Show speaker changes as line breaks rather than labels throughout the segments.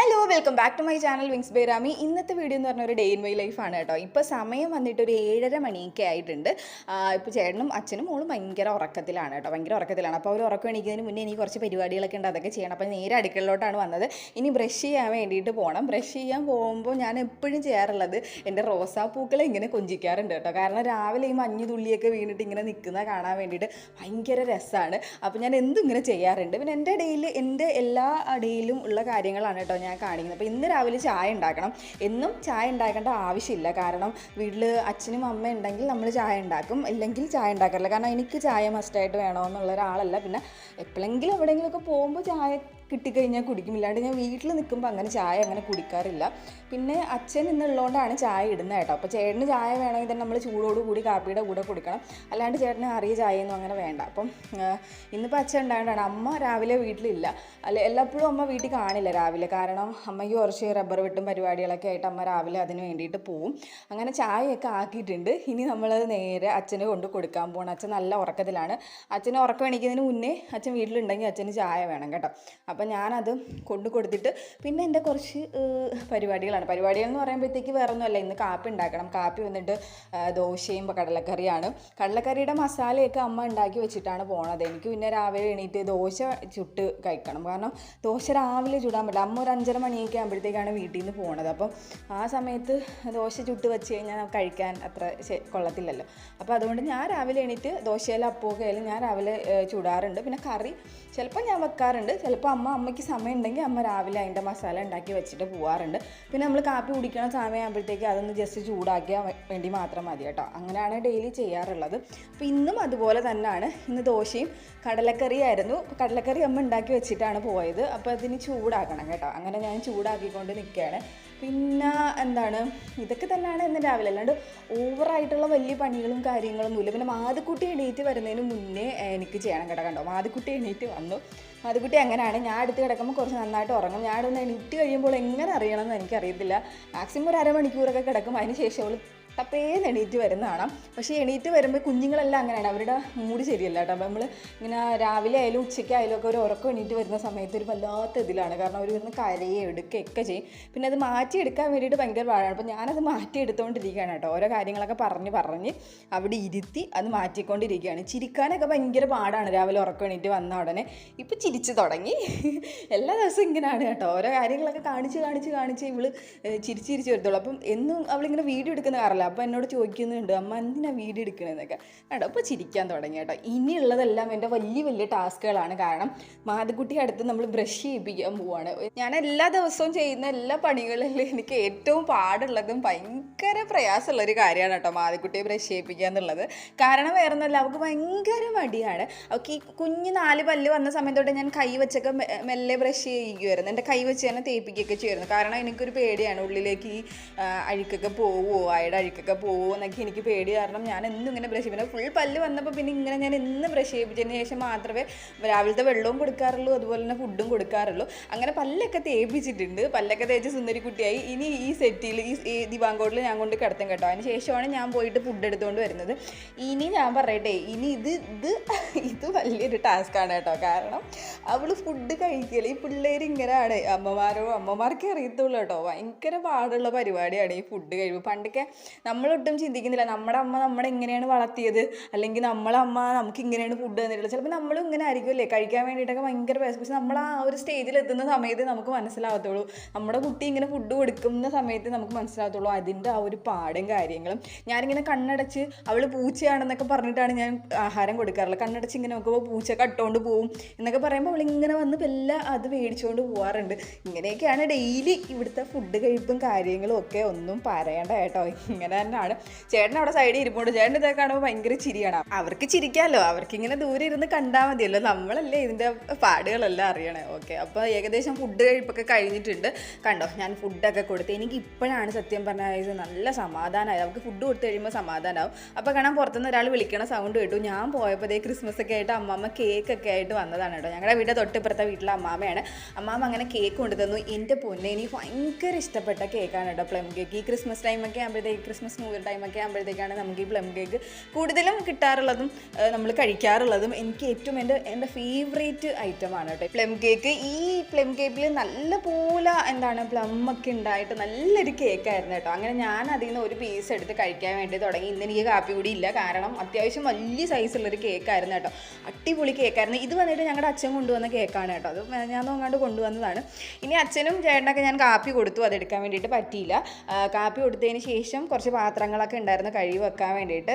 Hello welcome back to my channel wings ബേരാമി ഇന്നത്തെ video എന്ന് പറഞ്ഞ ഒരു ഡേ ഇൻ മൈ ലൈഫാണ് കേട്ടോ. ഇപ്പോൾ സമയം വന്നിട്ട് ഒരു ഏഴര മണിയൊക്കെ ആയിട്ടുണ്ട്. ഇപ്പോൾ ചേട്ടനും അച്ഛനും മോളും ഭയങ്കര ഉറക്കത്തിലാണ് കേട്ടോ. ഭയങ്കര ഉറക്കത്തിലാണ്. അപ്പോൾ അവർ ഉറക്കം എണീക്കുന്നതിന് മുന്നേ എനിക്ക് കുറച്ച് പരിപാടികളൊക്കെ ഉണ്ട്. അതൊക്കെ ചെയ്യണം. അപ്പോൾ നേരെ അടുക്കളയിലോട്ടാണ് വന്നത്. ഇനി ബ്രഷ് ചെയ്യാൻ വേണ്ടിയിട്ട് പോകണം ബ്രഷ് ചെയ്യാൻ പോകുമ്പോൾ ഞാൻ എപ്പോഴും ചെയ്യാറുള്ളത് എന്റെ റോസാപ്പൂക്കളെ ഇങ്ങനെ കൊഞ്ചിക്കാറുണ്ട് കേട്ടോ. കാരണം രാവിലെ ഈ മഞ്ഞു തുള്ളിയൊക്കെ വീണിട്ട് ഇങ്ങനെ നിൽക്കുന്ന കാണാൻ വേണ്ടിയിട്ട് ഭയങ്കര രസമാണ് അപ്പോൾ ഞാൻ എന്തും ഇങ്ങനെ ചെയ്യാറുണ്ട്. പിന്നെ എന്റെ ഡേയിൽ എന്റെ എല്ലാ ഡേയിലും ഉള്ള കാര്യങ്ങളാണ് കേട്ടോ കാണിക്കുന്നത്. അപ്പോൾ ഇന്ന് രാവിലെ ചായ ഉണ്ടാക്കണം. എന്നും ചായ ഉണ്ടാക്കേണ്ട ആവശ്യമില്ല. കാരണം വീട്ടിൽ അച്ഛനും അമ്മ ഉണ്ടെങ്കിൽ നമ്മൾ ചായ ഉണ്ടാക്കും. ഇല്ലെങ്കിൽ ചായ ഉണ്ടാക്കാറില്ല. കാരണം എനിക്ക് ചായ മസ്റ്റായിട്ട് വേണമെന്നുള്ള ഒരാളല്ല. പിന്നെ എപ്പോഴെങ്കിലും എവിടെയെങ്കിലുമൊക്കെ പോകുമ്പോൾ ചായ കിട്ടിക്കഴിഞ്ഞാൽ കുടിക്കും. ഇല്ലാണ്ട് ഞാൻ വീട്ടിൽ നിൽക്കുമ്പോൾ അങ്ങനെ ചായ അങ്ങനെ കുടിക്കാറില്ല. പിന്നെ അച്ഛൻ ഇന്നുള്ളതുകൊണ്ടാണ് ചായ ഇടുന്നത് കേട്ടോ. അപ്പോൾ ചേട്ടന് ചായ വേണമെങ്കിൽ തന്നെ നമ്മൾ ചൂടോട് കൂടി കാപ്പിയുടെ കൂടെ കൊടുക്കണം. അല്ലാണ്ട് ചേട്ടന് അറിയ ചായയൊന്നും അങ്ങനെ വേണ്ട. അപ്പം ഇന്നിപ്പോൾ അച്ഛൻ ഉണ്ടായതുകൊണ്ടാണ് അമ്മ രാവിലെ വീട്ടിലില്ല. അല്ല എല്ലപ്പോഴും അമ്മ വീട്ടിൽ കാണില്ല രാവിലെ. കാരണം അമ്മയ്ക്ക് കുറച്ച് റബ്ബർ വെട്ടും പരിപാടികളൊക്കെ ആയിട്ട് അമ്മ രാവിലെ അതിന് വേണ്ടിയിട്ട് പോവും. അങ്ങനെ ചായയൊക്കെ ആക്കിയിട്ടുണ്ട്. ഇനി നമ്മളത് നേരെ അച്ഛനെ കൊണ്ട് കൊടുക്കാൻ പോകണം അച്ഛൻ നല്ല ഉറക്കത്തിലാണ്. അച്ഛനെ ഉറക്കം എണീക്കുന്നതിന് മുന്നേ അച്ഛൻ വീട്ടിലുണ്ടെങ്കിൽ അച്ഛന് ചായ വേണം കേട്ടോ. അപ്പം ഞാനത് കൊണ്ടു കൊടുത്തിട്ട് പിന്നെ എന്റെ കുറച്ച് പരിപാടികളാണ്. പരിപാടികൾ എന്ന് പറയുമ്പോഴത്തേക്ക് വേറെ ഒന്നുമല്ല ഇന്ന് കാപ്പി ഉണ്ടാക്കണം. കാപ്പി വന്നിട്ട് ദോശയും കടലക്കറിയാണ്. കടലക്കറിയുടെ മസാലയൊക്കെ അമ്മ ഉണ്ടാക്കി വെച്ചിട്ടാണ് പോണത്. എനിക്ക് പിന്നെ രാവിലെ എണീറ്റ് ദോശ ചുട്ട് കഴിക്കണം. കാരണം ദോശ രാവിലെ ചുടാൻ പറ്റില്ല. അമ്മ ഒരു അഞ്ചര മണിയൊക്കെ ആകുമ്പോഴത്തേക്കാണ് വീട്ടിൽ നിന്ന് പോണത്. അപ്പം ആ സമയത്ത് ദോശ ചുട്ട് വെച്ച് കഴിഞ്ഞാൽ കഴിക്കാൻ അത്ര കൊള്ളത്തില്ലല്ലോ. അപ്പോൾ അതുകൊണ്ട് ഞാൻ രാവിലെ എണീറ്റ് ദോശയിലും അപ്പമൊക്കെ ആയാലും ഞാൻ രാവിലെ ചുടാറുണ്ട്. പിന്നെ കറി ചിലപ്പോൾ ഞാൻ വെക്കാറുണ്ട്. ചിലപ്പോൾ അമ്മ അമ്മയ്ക്ക് സമയം ഉണ്ടെങ്കിൽ അമ്മ രാവിലെ അതിന്റെ മസാല ഉണ്ടാക്കി വെച്ചിട്ട് പോവാറുണ്ട്. പിന്നെ നമ്മൾ കാപ്പി കുടിക്കണ സമയമാകുമ്പോഴത്തേക്ക് അതൊന്ന് ജസ്റ്റ് ചൂടാക്കിയാൽ വേണ്ടി മാത്രം മതി കേട്ടോ. അങ്ങനെയാണ് ഡെയിലി ചെയ്യാറുള്ളത്. അപ്പോൾ ഇന്നും അതുപോലെ തന്നെയാണ്. ഇന്ന് ദോശയും കടലക്കറിയായിരുന്നു. കടലക്കറി അമ്മ ഉണ്ടാക്കി വെച്ചിട്ടാണ് പോയത്. അപ്പോൾ അതിന് ചൂടാക്കണം കേട്ടോ. അങ്ങനെ ഞാൻ ചൂടാക്കിക്കൊണ്ട് നിൽക്കുകയാണ് പിന്നെ എന്താണ്? ഇതൊക്കെ തന്നെയാണ് ഇന്ന് രാവിലെ. അല്ലാണ്ട് ഓവറായിട്ടുള്ള വലിയ പണികളും കാര്യങ്ങളൊന്നുമില്ല. പിന്നെ മാതുക്കുട്ടി എണീറ്റ് വരുന്നതിന് മുന്നേ എനിക്ക് ചെയ്യണം കേട്ടോ. കണ്ടോ? മാതുക്കുട്ടി എണീറ്റ് വന്നു. മാതുക്കുട്ടി അങ്ങനെയാണ് ഞാൻ അടുത്ത് കിടക്കുമ്പോൾ കുറച്ച് നന്നായിട്ട് ഉറങ്ങും. ഞാൻ ഒന്ന് എണീറ്റ് കഴിയുമ്പോൾ എങ്ങനെ അറിയണമെന്ന് എനിക്കറിയത്തില്ല. മാക്സിമം ഒരു അരമണിക്കൂറൊക്കെ കിടക്കും. അതിന് ശേഷം അവൾ ടപ്പേന്ന് എണീറ്റ് വരുന്നതാണ് പക്ഷേ എണീറ്റ് വരുമ്പോൾ കുഞ്ഞുങ്ങളെല്ലാം അങ്ങനെയാണ്. അവരുടെ മൂടി ശരിയല്ല കേട്ടോ. അപ്പോൾ നമ്മൾ ഇങ്ങനെ രാവിലെ ആയാലും ഉച്ചയ്ക്കായാലും ഒക്കെ ഒരു ഉറക്കം എണീറ്റ് വരുന്ന സമയത്ത് ഒരു വല്ലാത്ത ഇതിലാണ്. കാരണം അവർ വരുന്ന കരയെ എടുക്കുകയൊക്കെ ചെയ്യും. പിന്നെ അത് മാറ്റിയെടുക്കാൻ വേണ്ടിയിട്ട് ഭയങ്കര പാടാണ്. അപ്പോൾ ഞാനത് മാറ്റിയെടുത്തുകൊണ്ടിരിക്കുകയാണ് കേട്ടോ. ഓരോ കാര്യങ്ങളൊക്കെ പറഞ്ഞ് പറഞ്ഞ് അവിടെ ഇരുത്തി അത് മാറ്റിക്കൊണ്ടിരിക്കുകയാണ്. ചിരിക്കാനൊക്കെ ഭയങ്കര പാടാണ്. രാവിലെ ഉറക്കം എണീറ്റ് വന്ന ഉടനെ. ഇപ്പോൾ ചിരിച്ചു തുടങ്ങി. എല്ലാ ദിവസവും ഇങ്ങനെയാണ് കേട്ടോ. ഓരോ കാര്യങ്ങളൊക്കെ കാണിച്ച് കാണിച്ച് കാണിച്ച് ഇവൾ ചിരിച്ചിരിച്ച് ചിരിച്ച് ചിരിച്ച് വരത്തുള്ളൂ. അപ്പം എന്നും അവളിങ്ങനെ വീഡിയോ എടുക്കുന്ന കാറില്ല അപ്പോൾ എന്നോട് ചോദിക്കുന്നുണ്ട് അമ്മ എന്തിനാണ് വീഡിയോ എടുക്കണതെന്നൊക്കെ കേട്ടോ അപ്പോൾ ചിരിക്കാൻ തുടങ്ങി കേട്ടോ. ഇനിയുള്ളതെല്ലാം എന്റെ വലിയ വലിയ ടാസ്കുകളാണ്. കാരണം മാതക്കുട്ടി അടുത്ത് നമ്മൾ ബ്രഷ് ചെയ്യിപ്പിക്കാൻ പോവാണ്. ഞാൻ എല്ലാ ദിവസവും ചെയ്യുന്ന എല്ലാ പണികളിലും എനിക്ക് ഏറ്റവും പാടുള്ളതും ഭയങ്കര പ്രയാസമുള്ള ഒരു കാര്യമാണ് കേട്ടോ മാതക്കുട്ടിയെ ബ്രഷ് ചെയ്യിപ്പിക്കുക എന്നുള്ളത്. കാരണം വേറെ ഒന്നുമല്ല അവൾക്ക് ഭയങ്കര മടിയാണ്. അവൾക്ക് ഈ കുഞ്ഞ് നാല് പല്ല് വന്ന സമയത്തോടെ ഞാൻ കൈ വെച്ചൊക്കെ മെല്ലെ ബ്രഷ് ചെയ്യുമായിരുന്നു എന്റെ കൈ വെച്ച് തന്നെ തേപ്പിക്കുകയൊക്കെ ചെയ്യുമായിരുന്നു. കാരണം എനിക്കൊരു പേടിയാണ് ഉള്ളിലേക്ക് ഈ അഴുക്കൊക്കെ പോവുമോ? അയുടെ അഴുക്കൊക്കെ പോകുമെന്നൊക്കെ എനിക്ക് പേടി കാരണം ഞാൻ എന്നും ഇങ്ങനെ ബ്രഷ് പിന്നെ ഫുൾ പല്ല് വന്നപ്പോൾ പിന്നെ ഇങ്ങനെ ഞാൻ എന്നും ബ്രഷ് ചെയ്യിപ്പിച്ചതിന് ശേഷം മാത്രമേ രാവിലത്തെ വെള്ളവും കൊടുക്കാറുള്ളൂ അതുപോലെ തന്നെ ഫുഡും കൊടുക്കാറുള്ളൂ. അങ്ങനെ പല്ലൊക്കെ തേപ്പിച്ചിട്ടുണ്ട്. പല്ലൊക്കെ തേച്ച് സുന്ദരി കുട്ടിയായി ഇനി ഈ സെറ്റിൽ ഈ ദിവാങ്കോട്ടിൽ ഞാൻ കൊണ്ട് കിടത്തും കേട്ടോ. അതിന് ശേഷമാണ് ഞാൻ പോയിട്ട് ഫുഡ് എടുത്തുകൊണ്ട് വരുന്നത്. ഇനി ഞാൻ പറയട്ടെ ഇനി ഇത് ഇത് ഇത് വലിയൊരു ടാസ്ക്കാണ് കേട്ടോ. കാരണം അവൾ ഫുഡ് കഴിക്കൽ ഈ പിള്ളേർ ഇങ്ങനെയാണ്. അമ്മമാരോ അമ്മമാർക്കേ അറിയത്തുള്ളൂ കേട്ടോ. ഭയങ്കര പാടുള്ള പരിപാടിയാണ് ഈ ഫുഡ് കഴിവ്. പണ്ടൊക്കെ നമ്മളൊട്ടും ചിന്തിക്കുന്നില്ല. നമ്മുടെ അമ്മ നമ്മളെ എങ്ങനെയാണ് വളർത്തിയത്. അല്ലെങ്കിൽ നമ്മളെ അമ്മ നമുക്ക് ഇങ്ങനെയാണ് ഫുഡ് തന്നിട്ടുള്ളത്. ചിലപ്പോൾ നമ്മളും ഇങ്ങനെ ആയിരിക്കുമല്ലേ? കഴിക്കാൻ വേണ്ടിയിട്ടൊക്കെ ഭയങ്കര പ്രയാസം പക്ഷെ നമ്മൾ ആ ഒരു സ്റ്റേജിൽ എത്തുന്ന സമയത്ത് നമുക്ക് മനസ്സിലാവത്തുള്ളൂ. നമ്മുടെ കുട്ടി ഇങ്ങനെ ഫുഡ് കൊടുക്കുന്ന സമയത്ത് നമുക്ക് മനസ്സിലാവത്തുള്ളൂ അതിന്റെ ആ ഒരു പാടും കാര്യങ്ങളും. ഞാനിങ്ങനെ കണ്ണടച്ച് അവൾ പൂച്ചയാണെന്നൊക്കെ പറഞ്ഞിട്ടാണ് ഞാൻ ആഹാരം കൊടുക്കാറുള്ളത്. കണ്ണടച്ച് ഇങ്ങനെ നോക്കുമ്പോൾ പൂച്ച കട്ടുകൊണ്ട് പോവും എന്നൊക്കെ പറയുമ്പോൾ അവളിങ്ങനെ വന്ന് വല്ല അത് മേടിച്ചുകൊണ്ട് പോകാറുണ്ട് ഇങ്ങനെയൊക്കെയാണ് ഡെയിലി ഇവിടുത്തെ ഫുഡ് കഴിപ്പും കാര്യങ്ങളും ഒക്കെ ഒന്നും പറയണ്ട കേട്ടോ. ഇങ്ങനെ തന്നെയാണ് ചേട്ടൻ അവിടെ സൈഡിൽ ഇരിപ്പുണ്ട്. ചേട്ടൻ ഇതൊക്കെ കാണുമ്പോൾ ഭയങ്കര ചിരിയാണ്. അവർക്ക് ചിരിക്കാമല്ലോ അവർക്ക് ഇങ്ങനെ ദൂരെ ഇരുന്ന് കണ്ടാൽ മതിയല്ലോ. നമ്മളല്ലേ ഇതിന്റെ പാടുകളെല്ലാം അറിയണേ. ഓക്കെ അപ്പോൾ ഏകദേശം ഫുഡ് കഴിപ്പൊക്കെ കഴിഞ്ഞിട്ടുണ്ട്. കണ്ടോ ഞാൻ ഫുഡൊക്കെ കൊടുത്ത്. എനിക്ക് ഇപ്പോഴാണ് സത്യം പറഞ്ഞാൽ നല്ല സമാധാനമായി നമുക്ക് ഫുഡ് കൊടുത്തു കഴിയുമ്പോൾ സമാധാനമാവും അപ്പോൾ കാണാൻ പുറത്തുനിന്ന് ഒരാൾ വിളിക്കണ സൗണ്ട് കേട്ടു. ഞാൻ പോയപ്പോഴേ ക്രിസ്മസ് ഒക്കെ ആയിട്ട് അമ്മമ്മ കേക്ക് ഒക്കെ ആയിട്ട് വന്നതാണ് കേട്ടോ. ഞങ്ങളുടെ വീടിന്റെ തൊട്ടിപ്പുറത്തെ വീട്ടിലെ അമ്മാമ്മയാണ്. അമ്മാമ്മ അങ്ങനെ കേക്ക് കൊണ്ടുതന്നു. എന്റെ പൊന്നെ എനിക്ക് ഭയങ്കര ഇഷ്ടപ്പെട്ട കേക്കാണ് കേട്ടോ. പ്ലം കേക്ക് ഈ ക്രിസ്മസ് ടൈമൊക്കെ ആകുമ്പോഴത്തേക്ക് ക്രിസ്മസ് ന്യൂ ഇയർ ടൈമൊക്കെ ആകുമ്പോഴത്തേക്കാണ് നമുക്ക് ഈ പ്ലം കേക്ക് കൂടുതലും കിട്ടാറുള്ളതും നമ്മൾ കഴിക്കാറുള്ളതും എനിക്ക് ഏറ്റവും എന്റെ എന്റെ ഫേവറേറ്റ് ഐറ്റമാണ് കേട്ടോ. പ്ലം കേക്ക് ഈ പ്ലം കേക്കിൽ നല്ല പോലെ എന്താണ് പ്ലം ഒക്കെ ഉണ്ടായിട്ട് നല്ലൊരു കേക്കായിരുന്നു കേട്ടോ. അങ്ങനെ ഞാൻ അതിൽ നിന്ന് ഒരു പീസ് എടുത്ത് കഴിക്കാൻ വേണ്ടി തുടങ്ങി. ഇന്ന് എനിക്ക് കാപ്പി കൂടി ഇല്ല. കാരണം അത്യാവശ്യം വലിയ സൈസുള്ളൊരു കേക്കായിരുന്നു കേട്ടോ. അടിപൊളി കേക്കായിരുന്നു ഇത് വന്നിട്ട് ഞങ്ങളുടെ അച്ഛൻ കൊണ്ടുവന്ന കേക്കാണ് കേട്ടോ. അത് ഞാൻ നോങ്ങാണ്ട് കൊണ്ടുവന്നതാണ്. ഇനി അച്ഛനും ചേട്ടനൊക്കെ ഞാൻ കാപ്പി കൊടുത്തു. അതെടുക്കാൻ വേണ്ടിയിട്ട് പറ്റിയില്ല. കാപ്പി കൊടുത്തതിന് ശേഷം കുറച്ച് പാത്രങ്ങളൊക്കെ ഉണ്ടായിരുന്നു കഴുകി വെക്കാൻ വേണ്ടിയിട്ട്.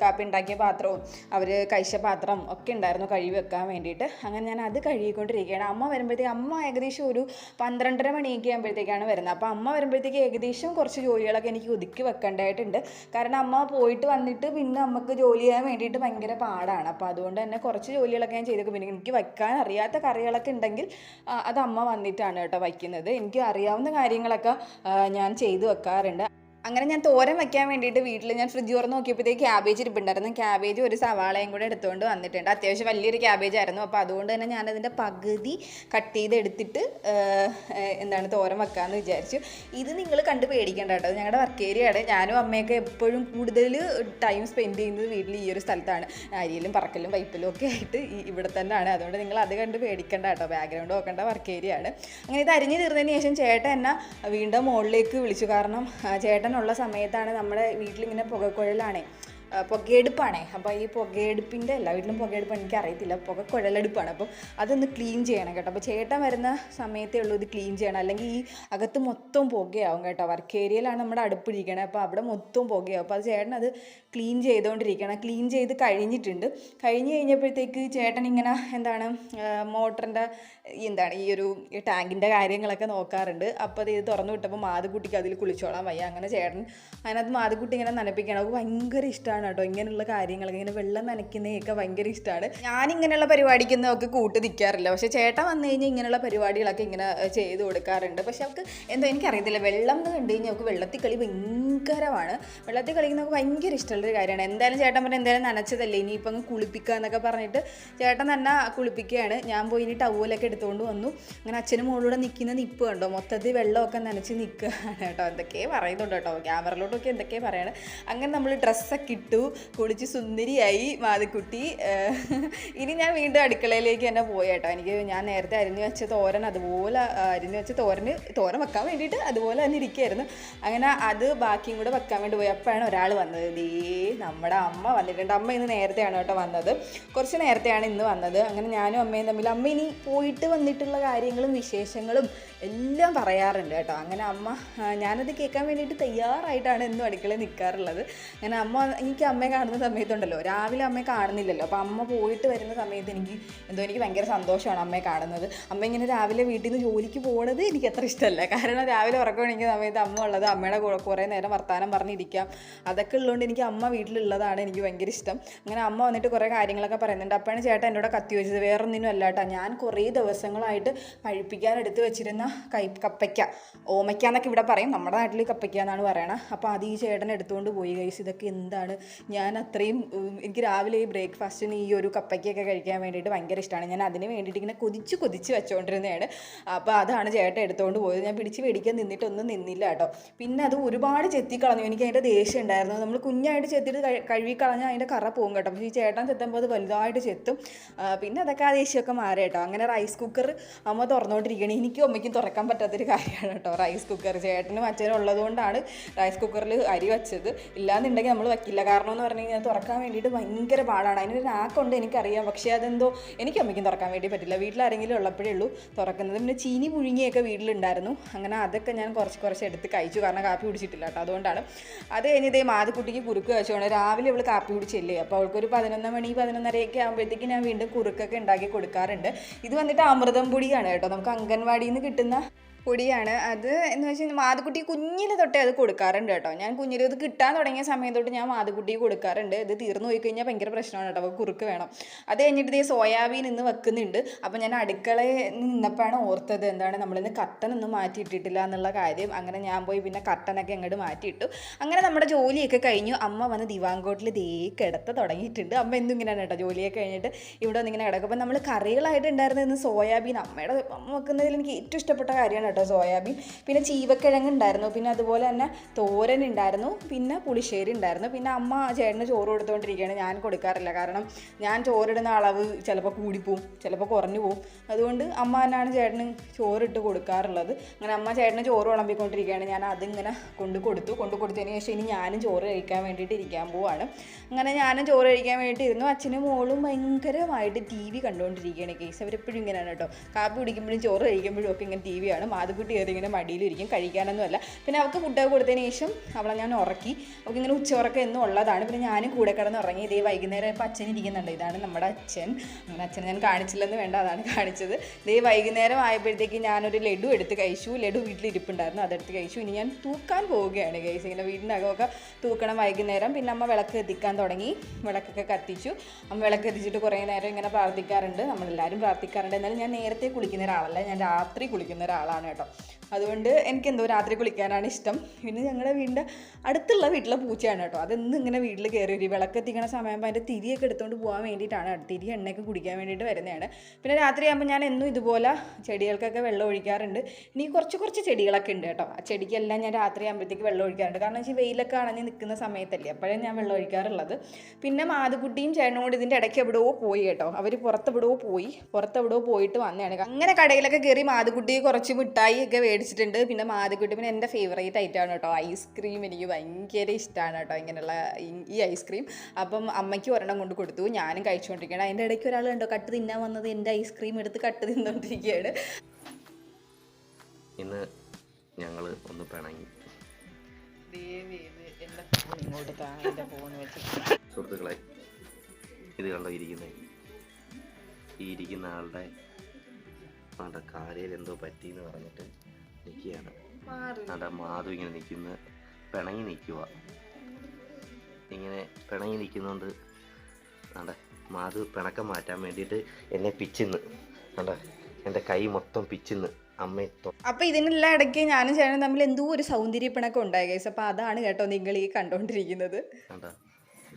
കാപ്പി ഉണ്ടാക്കിയ പാത്രവും അവർ കഴിച്ച പാത്രം ഒക്കെ ഉണ്ടായിരുന്നു കഴുകി വെക്കാൻ വേണ്ടിയിട്ട്. അങ്ങനെ ഞാൻ അത് കഴുകിക്കൊണ്ടിരിക്കുകയാണ്. അമ്മ വരുമ്പോഴത്തേക്ക് അമ്മ ഏകദേശം ഒരു പന്ത്രണ്ടര മണിയൊക്കെ ആകുമ്പോഴത്തേക്കാണ് വരുന്നത്. അപ്പോൾ അമ്മ വരുമ്പോഴത്തേക്ക് ഏകദേശം കുറച്ച് ജോലികളൊക്കെ എനിക്ക് ഒതുക്കി വെക്കേണ്ടതായിട്ടുണ്ട്. കാരണം അമ്മ പോയിട്ട് വന്നിട്ട് പിന്നെ നമുക്ക് ജോലി ചെയ്യാൻ വേണ്ടിയിട്ട് ഭയങ്കര പാടാണ്. അപ്പോൾ അതുകൊണ്ട് തന്നെ കുറച്ച് ജോലികളൊക്കെ ഞാൻ ചെയ്തേക്കും. പിന്നെ എനിക്ക് വയ്ക്കാൻ അറിയാത്ത കറികളൊക്കെ ഉണ്ടെങ്കിൽ അത് അമ്മ വന്നിട്ടാണ് കേട്ടോ വയ്ക്കുന്നത്. എനിക്ക് അറിയാവുന്ന കാര്യങ്ങളൊക്കെ ഞാൻ ചെയ്തു വെക്കാറുണ്ട്. അങ്ങനെ ഞാൻ തോരൻ വെക്കാൻ വേണ്ടിയിട്ട് വീട്ടിൽ ഞാൻ ഫ്രിഡ്ജ് തുറന്ന് നോക്കിയപ്പോഴത്തേക്ക് ക്യാബേജ് ഇരിപ്പുണ്ടായിരുന്നു. ക്യാബേജ് ഒരു സവാളയും കൂടെ എടുത്തുകൊണ്ട് വന്നിട്ടുണ്ട്. അത്യാവശ്യം വലിയൊരു ക്യാബേജ് ആയിരുന്നു. അപ്പോൾ അതുകൊണ്ട് തന്നെ ഞാനതിന്റെ പകുതി കട്ട് ചെയ്ത് എടുത്തിട്ട് ആ, ആ, എന്താണ് തോരൻ വെക്കാമെന്ന് വിചാരിച്ചു. ഇത് നിങ്ങൾ കണ്ട് പേടിക്കേണ്ട കേട്ടോ. ഞങ്ങളുടെ വർക്ക് ഏരിയയാണ് ഞാനും അമ്മയൊക്കെ എപ്പോഴും കൂടുതൽ ടൈം സ്പെൻഡ് ചെയ്യുന്നത് വീട്ടിൽ ഈ ഒരു സ്ഥലത്താണ്. അരിയിലും പറക്കലും പൈപ്പിലും ഒക്കെ ആയിട്ട് ഇവിടെ തന്നെയാണ്. അതുകൊണ്ട് നിങ്ങൾ അത് കണ്ട് പേടിക്കേണ്ട കേട്ടോ. ബാക്ക്ഗ്രൗണ്ട് നോക്കേണ്ട വർക്ക് ഏരിയയാണ് അങ്ങനെ ഇത് അരിഞ്ഞ് തീർന്നതിന് ശേഷം ചേട്ടൻ എന്നെ വീണ്ടും മുകളിലേക്ക് വിളിച്ചു. കാരണം ആ, ചേട്ടനുള്ള സമയത്താണ് നമ്മുടെ വീട്ടിലിങ്ങനെ പുകക്കുഴലാണ്. പുകയെടുപ്പാണേ. അപ്പോൾ ഈ പുകയെടുപ്പിന്റെ എല്ലാ വീട്ടിലും പുകയെടുപ്പ് എനിക്കറിയത്തില്ല. പുക കുഴലെടുപ്പാണ് അപ്പോൾ അതൊന്ന് ക്ലീൻ ചെയ്യണം കേട്ടോ. അപ്പോൾ ചേട്ടൻ വരുന്ന സമയത്തേ ഉള്ളൂ ഇത് ക്ലീൻ ചെയ്യണം. അല്ലെങ്കിൽ ഈ അകത്ത് മൊത്തം പുകയാവും കേട്ടോ. വർക്ക് ഏരിയയിലാണ് നമ്മുടെ അടുപ്പ് ഇരിക്കണത് അപ്പോൾ അവിടെ മൊത്തം പുകയാവും. അപ്പോൾ അത് ചേട്ടൻ അത് ക്ലീൻ ചെയ്തുകൊണ്ടിരിക്കണം ക്ലീൻ ചെയ്ത് കഴിഞ്ഞിട്ടുണ്ട്. കഴിഞ്ഞ് കഴിഞ്ഞപ്പോഴത്തേക്ക് ചേട്ടൻ ഇങ്ങനെ എന്താണ് മോട്ടറിന്റെ എന്താണ് ഈ ഒരു ടാങ്കിന്റെ കാര്യങ്ങളൊക്കെ നോക്കാറുണ്ട്. അപ്പോൾ അത് ഇത് തുറന്നു വിട്ടപ്പോൾ മാതുക്കുട്ടിക്ക് അതിൽ കുളിച്ചോളാൻ വയ്യ. അങ്ങനെ ചേട്ടൻ അതിനകത്ത് മാതുക്കുട്ടി ഇങ്ങനെ നനപ്പിക്കണം അവൾക്ക് ഭയങ്കര ഇഷ്ടമാണ് കേട്ടോ ഇങ്ങനെയുള്ള കാര്യങ്ങളൊക്കെ ഇങ്ങനെ വെള്ളം നനയ്ക്കുന്നതൊക്കെ ഭയങ്കര ഇഷ്ടമാണ് ഞാൻ ഇങ്ങനെയുള്ള പരിപാടിക്കൊന്നും കൂട്ട് നിൽക്കാറില്ല പക്ഷേ ചേട്ടൻ വന്നു കഴിഞ്ഞാൽ ഇങ്ങനെയുള്ള പരിപാടികളൊക്കെ ഇങ്ങനെ ചെയ്തു കൊടുക്കാറുണ്ട്. പക്ഷെ അവൾക്ക് എന്തോ എനിക്കറിയത്തില്ല. വെള്ളം എന്ന് കണ്ടു കഴിഞ്ഞാൽ അവൾക്ക് വെള്ളത്തിൽ കളി ഭയങ്കരമാണ്. വെള്ളത്തിൽ കളിക്കുന്നതൊക്കെ ഭയങ്കര ഇഷ്ടമുള്ളൊരു കാര്യമാണ്. എന്തായാലും ചേട്ടൻ പറഞ്ഞാൽ എന്തായാലും നനച്ചതല്ലേ? ഇനിയിപ്പോൾ അങ്ങ് കുളിപ്പിക്കുക എന്നൊക്കെ പറഞ്ഞിട്ട് ചേട്ടൻ തന്നെ കുളിപ്പിക്കുകയാണ്. ഞാൻ പോയി ഇനി ടവലൊക്കെ എടുത്തുകൊണ്ട് വന്നു. അങ്ങനെ അച്ഛനും മോളൂടെ നിൽക്കുന്ന നിപ്പ് കണ്ടോ? മൊത്തത്തിൽ വെള്ളമൊക്കെ നനച്ച് നിൽക്കുകയാണ് കേട്ടോ. എന്തൊക്കെ പറയുന്നുണ്ട് കേട്ടോ. ക്യാമറയിലോട്ടൊക്കെ എന്തൊക്കെ പറയുന്നത് അങ്ങനെ നമ്മൾ ഡ്രസ്സൊക്കെ ഇട്ടു. കുളിച്ച് സുന്ദരിയായി മാതിക്കുട്ടി. ഇനി ഞാൻ വീണ്ടും അടുക്കളയിലേക്ക് തന്നെ പോയി കേട്ടോ. എനിക്ക് ഞാൻ നേരത്തെ അരിഞ്ഞു വെച്ച തോരൻ അതുപോലെ അരിഞ്ഞു വെച്ച തോരന് തോരൻ വെക്കാൻ വേണ്ടിയിട്ട് അതുപോലെ തന്നെ ഇരിക്കുകയായിരുന്നു. അങ്ങനെ അത് ബാക്കിയും കൂടെ വെക്കാൻ വേണ്ടി പോയി. അപ്പോഴാണ് ഒരാൾ വന്നത്. ദേ നമ്മുടെ അമ്മ വന്നിട്ടുണ്ട്. അമ്മ ഇന്ന് നേരത്തെയാണ് കേട്ടോ വന്നത്. കുറച്ച് നേരത്തെയാണ് ഇന്ന് വന്നത്. അങ്ങനെ ഞാനും അമ്മയും തമ്മിൽ അമ്മ ഇനി പോയിട്ട് വന്നിട്ടുള്ള കാര്യങ്ങളും വിശേഷങ്ങളും എല്ലാം പറയാറുണ്ട് കേട്ടോ. അങ്ങനെ അമ്മ ഞാനത് കേൾക്കാൻ വേണ്ടിയിട്ട് തയ്യാറായിട്ടാണ് എന്നും അടുക്കളയിൽ നിൽക്കാറുള്ളത്. അങ്ങനെ അമ്മ എനിക്ക് അമ്മയെ കാണുന്ന സമയത്തുണ്ടല്ലോ. രാവിലെ അമ്മയെ കാണുന്നില്ലല്ലോ. അപ്പോൾ അമ്മ പോയിട്ട് വരുന്ന സമയത്ത് എനിക്ക് എന്തോ എനിക്ക് ഭയങ്കര സന്തോഷമാണ് അമ്മയെ കാണുന്നത്. അമ്മ ഇങ്ങനെ രാവിലെ വീട്ടിൽ നിന്ന് ജോലിക്ക് പോകുന്നത് എനിക്ക് അത്ര ഇഷ്ടമല്ല. കാരണം രാവിലെ ഉറക്കം സമയത്ത് അമ്മ ഉള്ളത് അമ്മയുടെ കൂടെ കുറേ നേരം വർത്തമാനം പറഞ്ഞിരിക്കാം. അതൊക്കെ ഉള്ളതുകൊണ്ട് എനിക്ക് അമ്മ വീട്ടിലുള്ളതാണ് എനിക്ക് ഭയങ്കര ഇഷ്ടം. അങ്ങനെ അമ്മ വന്നിട്ട് കുറേ കാര്യങ്ങളൊക്കെ പറയുന്നുണ്ട്. അപ്പോഴാണ് ചേട്ടൻ എന്നോട് കത്തി വെച്ചത്. വേറൊന്നിനും അല്ല കേട്ടോ. ഞാൻ കുറേ ദിവസങ്ങളായിട്ട് പഴിപ്പിക്കാൻ എടുത്ത് വെച്ചിരുന്ന കൈ കപ്പയ്ക്ക. ഓമയ്ക്ക എന്നൊക്കെ ഇവിടെ പറയും. നമ്മുടെ നാട്ടിൽ കപ്പയ്ക്ക എന്നാണ് പറയണത് അപ്പോൾ അത് ഈ ചേട്ടൻ എടുത്തുകൊണ്ട് പോയി കഴിച്ച് ഇതൊക്കെ എന്താണ്? ഞാൻ അത്രയും എനിക്ക് രാവിലെ ഈ ബ്രേക്ക്ഫാസ്റ്റിന് ഈ ഒരു കപ്പയ്ക്കൊക്കെ കഴിക്കാൻ വേണ്ടിയിട്ട് ഭയങ്കര ഇഷ്ടമാണ് ഞാൻ അതിന് വേണ്ടിയിട്ട് ഇങ്ങനെ കൊതിച്ച് കൊതിച്ച് വെച്ചുകൊണ്ടിരുന്നതാണ് അപ്പോൾ അതാണ് ചേട്ടൻ എടുത്തുകൊണ്ട് പോയത്. ഞാൻ പിടിച്ച് മേടിക്കാൻ നിന്നിട്ടൊന്നും നിന്നില്ല കേട്ടോ. പിന്നെ അത് ഒരുപാട് ചെത്തിക്കളഞ്ഞു. എനിക്ക് അതിന്റെ ദേഷ്യം ഉണ്ടായിരുന്നു. നമ്മൾ കുഞ്ഞായിട്ട് ചെത്തിയിട്ട് കഴുകി കളഞ്ഞാൽ അതിന്റെ കറ പോകും കേട്ടോ. പക്ഷേ ഈ ചേട്ടൻ ചെത്തുമ്പോൾ അത് വലുതായിട്ട് ചെത്തും. പിന്നെ അതൊക്കെ ആ ദേഷ്യമൊക്കെ മാറി കേട്ടോ. അങ്ങനെ റൈസ് കുക്കർ അമ്മ തുറന്നുകൊണ്ടിരിക്കണേ എനിക്കും അമ്മയ്ക്കും തുറക്കാൻ പറ്റാത്തൊരു കാര്യമാണ് കേട്ടോ. റൈസ് കുക്കർ ചേട്ടനും അച്ഛനും ഉള്ളതുകൊണ്ടാണ് റൈസ് കുക്കറിൽ അരി വെച്ചത്. ഇല്ലാന്നുണ്ടെങ്കിൽ നമ്മൾ വയ്ക്കില്ല കാരണം എന്ന് പറഞ്ഞു കഴിഞ്ഞാൽ തുറക്കാൻ വേണ്ടിയിട്ട് ഭയങ്കര പാടാണ്. അതിനൊരു നാക്കുണ്ട് എനിക്കറിയാം. പക്ഷേ അതെന്തോ എനിക്ക് അമ്മയ്ക്കും തുറക്കാൻ വേണ്ടി പറ്റില്ല. വീട്ടിലാരെങ്കിലും ഉള്ളപ്പോഴേ ഉള്ളൂ തുറക്കുന്നത്. പിന്നെ ചീനി പുഴുങ്ങിയൊക്കെ വീട്ടിലുണ്ടായിരുന്നു. അങ്ങനെ അതൊക്കെ ഞാൻ കുറച്ച് കുറച്ച് എടുത്ത് കഴിച്ചു. കാരണം കാപ്പി കുടിച്ചിട്ടില്ല കേട്ടോ. അതുകൊണ്ടാണ്. അത് കഴിഞ്ഞ് ഇതേ മാതക്കുട്ടിക്ക് കുറുക്ക് കഴിച്ചുകൊണ്ട് രാവിലെ അവൾ കാപ്പി കുടിച്ചില്ലേ? അപ്പോൾ അവൾക്കൊരു പതിനൊന്ന് മണി പതിനൊന്നരയൊക്കെ ആകുമ്പോഴത്തേക്ക് ഞാൻ വീണ്ടും കുറുക്കൊക്കെ ഉണ്ടാക്കി കൊടുക്കാറുണ്ട്. ഇത് വന്നിട്ട് അമൃതം പൊടിയാണ് കേട്ടോ. നമുക്ക് അംഗൻവാടിയിൽ നിന്ന് കിട്ടുന്ന на പൊടിയാണ്. അത് എന്ന് വെച്ചാൽ മാതുക്കുട്ടി കുഞ്ഞിൽ തൊട്ടേ അത് കൊടുക്കാറുണ്ട് കേട്ടോ. ഞാൻ കുഞ്ഞിൽ ഇത് കിട്ടാൻ തുടങ്ങിയ സമയം തൊട്ട് ഞാൻ മാതുകുട്ടി കൊടുക്കാറുണ്ട്. ഇത് തീർന്നു പോയി കഴിഞ്ഞാൽ ഭയങ്കര പ്രശ്നമാണ് കേട്ടോ. അപ്പോൾ കുറുക്ക് വേണം. അത് കഴിഞ്ഞിട്ട് ഇതേ സോയാബീൻ ഇന്ന് വെക്കുന്നുണ്ട്. അപ്പോൾ ഞാൻ അടുക്കളയിൽ നിന്നപ്പോഴാണ് ഓർത്തത് എന്താണ് നമ്മളിന്ന് കട്ടൻ ഒന്നും മാറ്റിയിട്ടിട്ടില്ല എന്നുള്ള കാര്യം. അങ്ങനെ ഞാൻ പോയി പിന്നെ കട്ടനൊക്കെ അങ്ങോട്ട് മാറ്റിയിട്ടു. അങ്ങനെ നമ്മുടെ ജോലിയൊക്കെ കഴിഞ്ഞു. അമ്മ വന്ന് ദിവാങ്കോട്ടിൽ ദേ കിടത്ത തുടങ്ങിയിട്ടുണ്ട്. അമ്മ എന്തും ഇങ്ങനെയാണ് കേട്ടോ. ജോലിയൊക്കെ കഴിഞ്ഞിട്ട് ഇവിടെ വന്നിങ്ങനെ കിടക്കും. അപ്പോൾ നമ്മൾ കറികളായിട്ട് ഉണ്ടായിരുന്നത് ഇന്ന് സോയാബീൻ. അമ്മയുടെ അമ്മ വെക്കുന്നതിൽ എനിക്ക് ഏറ്റവും ഇഷ്ടപ്പെട്ട കാര്യമാണ് കേട്ടോ സോയാബീൻ. പിന്നെ ചീവക്കിഴങ്ങ് ഉണ്ടായിരുന്നു. പിന്നെ അതുപോലെ തന്നെ തോരൻ ഉണ്ടായിരുന്നു. പിന്നെ പുളിശ്ശേരി ഉണ്ടായിരുന്നു. പിന്നെ അമ്മ ചേട്ടന് ചോറ് കൊടുത്തുകൊണ്ടിരിക്കുകയാണ് ഞാൻ കൊടുക്കാറില്ല. കാരണം ഞാൻ ചോറിടുന്ന അളവ് ചിലപ്പോൾ കൂടിപ്പോവും. ചിലപ്പോൾ കുറഞ്ഞു പോവും. അതുകൊണ്ട് അമ്മ തന്നെയാണ് ചേട്ടന് ചോറിട്ട് കൊടുക്കാറുള്ളത്. അങ്ങനെ അമ്മ ചേട്ടന് ചോറ് വിളമ്പിക്കൊണ്ടിരിക്കുകയാണ്. ഞാൻ അതിങ്ങനെ കൊണ്ട് കൊടുത്തു. കൊണ്ട് കൊടുത്തതിന് ശേഷം ഇനി ഞാനും ചോറ് കഴിക്കാൻ വേണ്ടിയിട്ട് ഇരിക്കാൻ പോവാണ്. അങ്ങനെ ഞാനും ചോറ് കഴിക്കാൻ വേണ്ടിയിട്ട് ഇരുന്നു. അച്ഛനും മോളും ഭയങ്കരമായിട്ട് ടി വി കണ്ടുകൊണ്ടിരിക്കുകയാണ് കേസ്. അവരെപ്പോഴും ഇങ്ങനെയാണ് കേട്ടോ. കാപ്പി കുടിക്കുമ്പോഴും ചോറ് കഴിക്കുമ്പോഴും ഒക്കെ ഇങ്ങനെ ടി വിയാണ് മാതുക്കുട്ടി കയറി ഇങ്ങനെ മടിയിലിരിക്കും കഴിക്കാനൊന്നുമല്ല. പിന്നെ അവൾക്ക് ഫുഡൊക്കെ കൊടുത്തതിന് ശേഷം അവളെ ഞാൻ ഉറക്കി. അവൾക്ക് ഇങ്ങനെ ഉച്ചയുറക്കം എന്നും ഉള്ളതാണ്. പിന്നെ ഞാനും കൂടെ കിടന്ന് ഉറങ്ങി. ഇതേ വൈകുന്നേരം ഇപ്പോൾ അച്ഛൻ ഇരിക്കുന്നുണ്ട്. ഇതാണ് നമ്മുടെ അച്ഛൻ. അങ്ങനെ അച്ഛനെ ഞാൻ കാണിച്ചില്ലെന്ന് വേണ്ട അതാണ് കാണിച്ചത്. ഇതേ വൈകുന്നേരം ആയപ്പോഴത്തേക്ക് ഞാനൊരു ലഡു എടുത്ത് കഴിച്ചു. ലഡു വീട്ടിലിരിപ്പുണ്ടായിരുന്നു. അതെടുത്ത് കഴിച്ചു. ഇനി ഞാൻ തൂക്കാൻ പോവുകയാണ് കഴിച്ചു ഇങ്ങനെ വീടിനകമൊക്കെ തൂക്കണം വൈകുന്നേരം. പിന്നെ അമ്മ വിളക്ക് കത്തിക്കാൻ തുടങ്ങി. വിളക്കൊക്കെ കത്തിച്ചു. അമ്മ വിളക്ക് കത്തിച്ചിട്ട് കുറേ നേരം ഇങ്ങനെ പ്രാർത്ഥിക്കാറുണ്ട്. നമ്മളെല്ലാവരും പ്രാർത്ഥിക്കാറുണ്ട്. എന്നാലും ഞാൻ നേരത്തെ കുളിക്കുന്ന ഒരാളല്ല. ഞാൻ രാത്രി കുളിക്കുന്ന ഒരാളാണ് കേട്ടോ അതുകൊണ്ട് എനിക്ക് എന്തോ രാത്രി കുളിക്കാനാണ് ഇഷ്ടം. പിന്നെ ഞങ്ങളുടെ വീടിന്റെ അടുത്തുള്ള വീട്ടിലെ പൂച്ചയാണ് കേട്ടോ. അതെന്നും ഇങ്ങനെ വീട്ടിൽ കയറി വരും. വിളക്ക് എത്തിക്കണ സമയമാകുമ്പോൾ അതിന്റെ തിരിയൊക്കെ എടുത്തുകൊണ്ട് പോകാൻ വേണ്ടിയിട്ടാണ്. തിരി എണ്ണയൊക്കെ കുടിക്കാൻ വേണ്ടിയിട്ട് വരുന്നതാണ്. പിന്നെ രാത്രിയാകുമ്പോൾ ഞാൻ എന്നും ഇതുപോലെ ചെടികൾക്കൊക്കെ വെള്ളം ഒഴിക്കാറുണ്ട്. ഇനി കുറച്ച് കുറച്ച് ചെടികളൊക്കെ ഉണ്ട് കേട്ടോ. ആ ചെടിക്കെല്ലാം ഞാൻ രാത്രി ആകുമ്പോഴത്തേക്ക് വെള്ളം ഒഴിക്കാറുണ്ട്. കാരണം വെച്ചാൽ വെയിലൊക്കെ അണഞ്ഞ് നിൽക്കുന്ന സമയത്തല്ലേ. അപ്പോഴേ ഞാൻ വെള്ളം ഒഴിക്കാറുള്ളത്. പിന്നെ മാതുകുട്ടിയും ചേട്ടനും കൂടി ഇതിന്റെ ഇടയ്ക്ക് എവിടെയോ പോയി കേട്ടോ. അവർ പുറത്തെവിടെയോ പോയി. പുറത്തെവിടെയോ പോയിട്ട് വന്നതാണ്. അങ്ങനെ കടയിലൊക്കെ കയറി മാതുകുട്ടി കുറച്ച് മിഠായി ഒക്കെ മേടിച്ചിട്ടുണ്ട്. പിന്നെ മാതുക്കുട്ടി പിന്നെ എന്റെ ഫേവറേറ്റ് ആണ് കേട്ടോ. ഐസ്ക്രീം എനിക്ക് ഭയങ്കര ഇഷ്ടമാണ് കേട്ടോ ഇങ്ങനെയുള്ള ഈ- ഈ ഐസ്ക്രീം അപ്പം അമ്മയ്ക്ക് ഒരെണ്ണം കൊണ്ട് കൊടുത്തു. ഞാനും കഴിച്ചുകൊണ്ടിരിക്കുകയാണ്. അതിന്റെ ഇടയ്ക്ക് ഒരാൾ കണ്ടോ കട്ട് തിന്നാൻ വന്നത് എന്റെ ഐസ്ക്രീം എടുത്ത് കട്ട് തിന്നുകൊണ്ടിരിക്കുകയാണ്
ഇന്ന് ഞങ്ങൾ ഒന്ന് പിണങ്ങി. സുഹൃത്തുക്കളെ ഇത് കണ്ടോ ഇരിക്കുന്നത്? ഈ ഇരിക്കുന്ന ആളുടെ ആളുടെ കാര്യം എന്തോ പറ്റിയെന്ന് പറഞ്ഞിട്ട് നിൽക്കുകയാണ്. ആളുടെ മാധു ഇങ്ങനെ നിൽക്കുന്ന. പിണങ്ങി നിൽക്കുക. ഇങ്ങനെ പിണങ്ങി നിൽക്കുന്നതുകൊണ്ട് അണ്ട മാധു പിണക്കം മാറ്റാൻ വേണ്ടിയിട്ട് എന്നെ പിച്ചിന്ന്. അണ്ട എന്റെ കൈ മൊത്തം പിച്ചിന്ന്.
അപ്പൊ ഇതിനെല്ലാം ഇടയ്ക്ക് ഞാനും ചേട്ടനും തമ്മിൽ എന്തോ ഒരു സൗന്ദര്യ പിണക്കം ഉണ്ടായി ഗൈസ് അപ്പൊ അതാണ് കേട്ടോ നിങ്ങൾ ഈ കണ്ടോണ്ടിരിക്കുന്നത്.
കണ്ട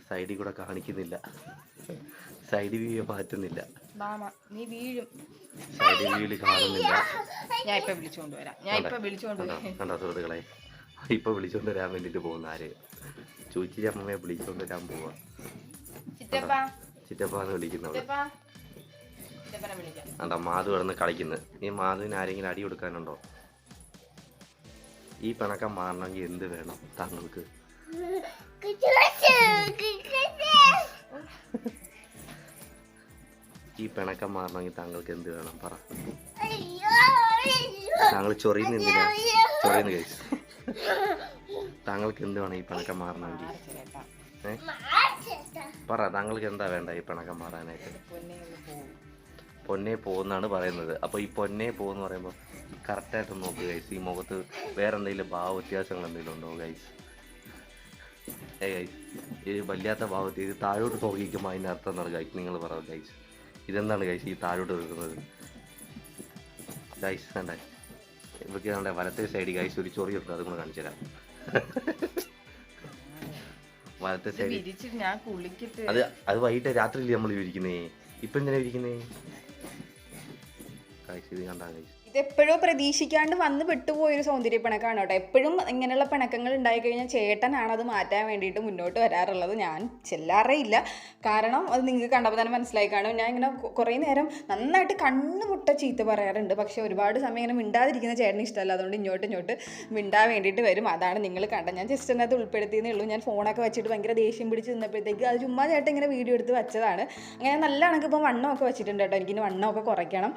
സൈഡിൽ കൂടെ കാണിക്കുന്നില്ല. സൈഡ് വ്യൂ മാറ്റുന്നില്ല.
നീ വീഴും.
സൈഡ് വ്യൂവിൽ കാണുന്നില്ല.
ഞാൻ ഇപ്പൊ വിളിച്ചോണ്ട് വരാം. ഞാൻ ഇപ്പൊ വിളിച്ചോണ്ട്
കണ്ടോ? കണ്ടോ സുഹൃത്തുക്കളെ? ഇപ്പൊ വിളിച്ചോണ്ട് വരാൻ വേണ്ടിട്ട് പോകുന്ന ആര്? ചൂച്ചി അമ്മയെ വിളിച്ചോണ്ട് വരാൻ പോവാ.
ചിറ്റപ്പ.
ചിറ്റപ്പാന്ന് വിളിക്കുന്നവൾ.
ചിറ്റപ്പ. ചിറ്റപ്പനെ വിളിക്കാം.
കണ്ടോ? മാധു കിടന്ന് കളിക്കുന്നത് ഈ മാധുവിന് ആരെങ്കിലും അടി കൊടുക്കാനുണ്ടോ? ഈ പിണക്കം മാറണമെങ്കിൽ എന്ത് വേണം താങ്കൾക്ക്? ഈ പിണക്കം മാറണമെങ്കിൽ താങ്കൾക്ക് എന്ത് വേണം? പറ. താങ്കൾ ചൊറിയുന്ന എന്തിനാ? ചൊറിയുന്ന കഴിച്ചു താങ്കൾക്ക് എന്ത് വേണം ഈ പിണക്കം മാറണമെങ്കിൽ? ഏ? പറ താങ്കൾക്ക് എന്താ വേണ്ട ഈ പിണക്കം മാറാനായിട്ട്? പൊന്നെ പോകുന്നാണ് പറയുന്നത്. അപ്പോൾ ഈ പൊന്നെ പോകുന്ന് പറയുമ്പോൾ കറക്റ്റായിട്ട് നോക്കുക ഗൈസ് ഈ മുഖത്ത് വേറെ എന്തെങ്കിലും ഭാവ വ്യത്യാസങ്ങൾ എന്തെങ്കിലും ഉണ്ടോ ഗൈസ് ഏ ഗൈസ് ഇത് വല്ലാത്ത ഭാവത്തിൽ ഇത് താഴോട്ട് നോക്കിക്കുമ്പോൾ അതിന്റെ അർത്ഥം എന്താണ് ഗൈസ് നിങ്ങൾ പറ ഗൈസ് ഇതെന്താണ് ഗൈസ് ഈ താഴോട്ട് വെക്കുന്നത് ഗൈസ് വേണ്ട ഇവർക്ക് വേണ്ട വലത്തെ സൈഡ് ഗൈസ് ഒരു ചൊറി അതും കൂടെ കാണിച്ചു തരാം. വലത്തെ സൈഡ് അത് അത് വൈകിട്ട് രാത്രിയിൽ നമ്മൾ ഇരിക്കുന്നേ ഇപ്പൊ എന്തിനാ ഇരിക്കുന്നേ ഗൈസ് ഇത് കണ്ടാ കഴിച്ചു
ഇതെപ്പോഴോ പ്രതീക്ഷിക്കാണ്ട് വന്ന് വിട്ടുപോയൊരു സൗന്ദര്യ പിണക്കാണ് കേട്ടോ. എപ്പോഴും ഇങ്ങനെയുള്ള പിണക്കങ്ങൾ ഉണ്ടായി കഴിഞ്ഞാൽ ചേട്ടനാണ് അത് മാറ്റാൻ വേണ്ടിയിട്ട് മുന്നോട്ട് വരാറുള്ളത്. ഞാൻ ചെല്ലാറേ ഇല്ല കാരണം അത് നിങ്ങൾക്ക് കണ്ടപ്പോൾ തന്നെ മനസ്സിലായി കാണും. ഞാൻ ഇങ്ങനെ കുറേ നേരം നന്നായിട്ട് കണ്ണ് മുട്ട ചീത്ത പറയാറുണ്ട്. പക്ഷേ ഒരുപാട് സമയം ഇങ്ങനെ മിണ്ടാതിരിക്കുന്ന ചേട്ടന് ഇഷ്ടമല്ല. അതുകൊണ്ട് ഇങ്ങോട്ട് ഇങ്ങോട്ട് മിണ്ടാൻ വേണ്ടിയിട്ട് വരും. അതാണ് നിങ്ങൾ കണ്ടത്. ഞാൻ ജസ്റ്റ് എന്നത് ഉൾപ്പെടുത്തിയെന്നേ ഉള്ളൂ. ഞാൻ ഫോണൊക്കെ വെച്ചിട്ട് ഭയങ്കര ദേഷ്യം പിടിച്ച് നിന്നപ്പോഴത്തേക്ക് അത് ചുമ്മാ ചേട്ടൻ ഇങ്ങനെ വീഡിയോ എടുത്ത് വെച്ചതാണ്. അങ്ങനെ നല്ല കണക്ക് ഇപ്പോൾ വണ്ണമൊക്കെ വെച്ചിട്ടുണ്ട് കേട്ടോ. എനിക്കിനി വണ്ണമൊക്കെ കുറയ്ക്കണം.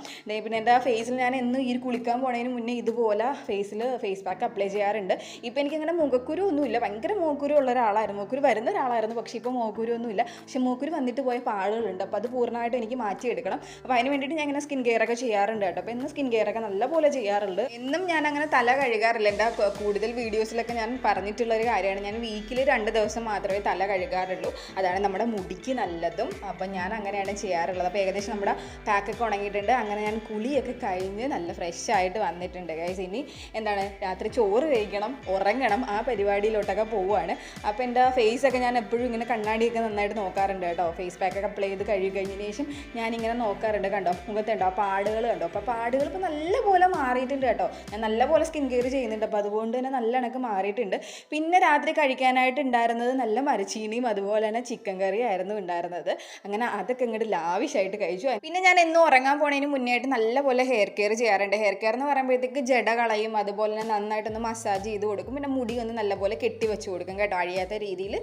പിന്നെ എന്റെ ഫേസിൽ ഞാൻ എന്നും ഈ കുളിക്കാൻ പോണതിന് മുന്നേ ഇതുപോലെ ഫേസിൽ ഫേസ് പാക്ക് അപ്ലൈ ചെയ്യാറുണ്ട്. ഇപ്പം എനിക്കങ്ങനെ മുഖക്കുരു ഒന്നുമില്ല. ഭയങ്കര മോക്കുരു ഉള്ള ഒരാളായിരുന്നു. മോക്കുരു വരുന്ന ഒരാളായിരുന്നു. പക്ഷേ ഇപ്പോൾ മോക്കുരു ഒന്നുമില്ല. പക്ഷേ മോക്കുരു വന്നിട്ട് പോയ പാടുകളുണ്ട്. അപ്പോൾ അത് പൂർണമായിട്ട് എനിക്ക് മാറ്റിയെടുക്കണം അപ്പോൾ അതിന് വേണ്ടിയിട്ട് ഞാൻ ഇങ്ങനെ സ്കിൻ കെയർ ഒക്കെ ചെയ്യാറുണ്ട് കേട്ടോ. അപ്പോൾ ഇന്ന് സ്കിൻ കെയർ ഒക്കെ നല്ലപോലെ ചെയ്യാറുണ്ട്. എന്നും ഞാൻ അങ്ങനെ തല കഴുകാറില്ല. എന്റെ കൂടുതൽ വീഡിയോസിലൊക്കെ ഞാൻ പറഞ്ഞിട്ടുള്ള ഒരു കാര്യമാണ്. ഞാൻ വീക്കിൽ രണ്ട് ദിവസം മാത്രമേ തല കഴുകാറുള്ളൂ. അതാണ് നമ്മുടെ മുടിക്ക് നല്ലതും. അപ്പം ഞാൻ അങ്ങനെയാണ് ചെയ്യാറുള്ളത്. അപ്പോൾ ഏകദേശം നമ്മുടെ പാക്കൊക്കെ ഉണങ്ങിയിട്ടുണ്ട്. അങ്ങനെ ഞാൻ കുളിയൊക്കെ കഴിഞ്ഞ് നല്ല ഫ്രഷ് ആയിട്ട് വന്നിട്ടുണ്ട്. ഗൈസ് ഇനി എന്താണ്? രാത്രി ചോറ് കഴിക്കണം ഉറങ്ങണം ആ പരിപാടിയിലോട്ടൊക്കെ പോവുകയാണ്. അപ്പോൾ എന്റെ ഫേസ് ഒക്കെ ഞാൻ എപ്പോഴും ഇങ്ങനെ കണ്ണാടിയൊക്കെ നന്നായിട്ട് നോക്കാറുണ്ട് കേട്ടോ. ഫേസ് പാക്കൊക്കെ അപ്ലൈ ചെയ്ത് കഴുകി കഴിഞ്ഞതിന് ശേഷം ഞാനിങ്ങനെ നോക്കാറുണ്ട് കണ്ടോ? മുഖത്തുണ്ടോ? പാടുകൾ കണ്ടോ? അപ്പോൾ പാടുകൾ ഇപ്പോൾ നല്ലപോലെ മാറിയിട്ടുണ്ട് കേട്ടോ. ഞാൻ നല്ലപോലെ സ്കിൻ കെയർ ചെയ്യുന്നുണ്ട്. അപ്പോൾ അതുകൊണ്ട് തന്നെ നല്ല കണക്ക് മാറിയിട്ടുണ്ട്. പിന്നെ രാത്രി കഴിക്കാനായിട്ട് ഉണ്ടായിരുന്നത് നല്ല മരച്ചീനിയും അതുപോലെ തന്നെ ചിക്കൻ കറി ആയിരുന്നു ഉണ്ടായിരുന്നത്. അങ്ങനെ അതൊക്കെ ഇങ്ങോട്ട് ലാവിഷായിട്ട് കഴിച്ചു. പിന്നെ ഞാൻ എന്നും ഉറങ്ങാൻ പോണതിന് മുന്നേ ആയിട്ട് നല്ലപോലെ ഹെയർ കെയർ ചെയ്യാറുണ്ട്. ഹെയർ കെയർ എന്ന് പറയുമ്പോഴത്തേക്ക് ജട കളയും അതുപോലെ തന്നെ നന്നായിട്ടൊന്ന് മസാജ് ചെയ്ത് കൊടുക്കും. പിന്നെ മുടി ഒന്ന് നല്ലപോലെ കെട്ടി വെച്ച് കൊടുക്കും കേട്ടോ. അഴിയാത്ത രീതിയിൽ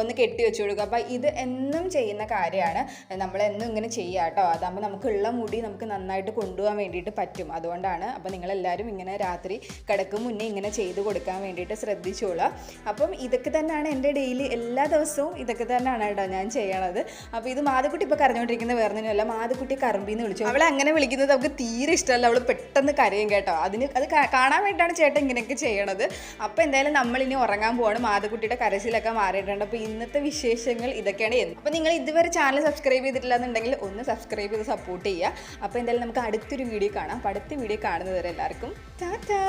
ഒന്ന് കെട്ടി വെച്ച് കൊടുക്കും. അപ്പോൾ ഇത് എന്നും ചെയ്യുന്ന കാര്യമാണ്. നമ്മൾ എന്നും ഇങ്ങനെ ചെയ്യുക കേട്ടോ. അതാകുമ്പോൾ നമുക്കുള്ള മുടി നമുക്ക് നന്നായിട്ട് കൊണ്ടുപോകാൻ വേണ്ടിയിട്ട് പറ്റും. അതുകൊണ്ടാണ് അപ്പോൾ നിങ്ങളെല്ലാവരും ഇങ്ങനെ രാത്രി കിടക്കും മുന്നേ ഇങ്ങനെ ചെയ്ത് കൊടുക്കാൻ വേണ്ടിയിട്ട് ശ്രദ്ധിച്ചോളാം അപ്പം ഇതൊക്കെ തന്നെയാണ് എന്റെ ഡെയിലി എല്ലാ ദിവസവും ഇതൊക്കെ തന്നെയാണ് കേട്ടോ ഞാൻ ചെയ്യണത്. അപ്പോൾ ഇത് മാതക്കുട്ടി ഇപ്പോൾ കരഞ്ഞുകൊണ്ടിരിക്കുന്നത് വേറെ തന്നെയല്ല മാതക്കുട്ടി കറമ്പിന്ന് വിളിച്ചു. അവളെ അങ്ങനെ വിളിക്കുന്നത് അവൾക്ക് തീരെ ഇഷ്ടമല്ല. അവൾ പെട്ടെന്ന് കരയും കേട്ടോ. അതിന് അത് കാണാൻ വേണ്ടിയിട്ടാണ് ചേട്ടൻ ഇങ്ങനെയൊക്കെ ചെയ്യണത്. അപ്പോൾ എന്തായാലും നമ്മൾ ഇനി ഉറങ്ങാൻ പോവാണ്. മാതകുട്ടിയുടെ കരച്ചിലൊക്കെ മാറിയിട്ടുണ്ട്. അപ്പോൾ ഇന്നത്തെ വിശേഷങ്ങൾ ഇതൊക്കെയാണ് അപ്പോൾ നിങ്ങൾ ഇതുവരെ ചാനൽ സബ്സ്ക്രൈബ് ചെയ്തിട്ടില്ല എന്നുണ്ടെങ്കിൽ ഒന്ന് സബ്സ്ക്രൈബ് ചെയ്ത് സപ്പോർട്ട് ചെയ്യുക. അപ്പോൾ എന്തായാലും നമുക്ക് അടുത്തൊരു വീഡിയോ കാണാം. അപ്പോൾ അടുത്ത വീഡിയോ കാണുന്നത് വരെ എല്ലാവർക്കും ടാറ്റാ.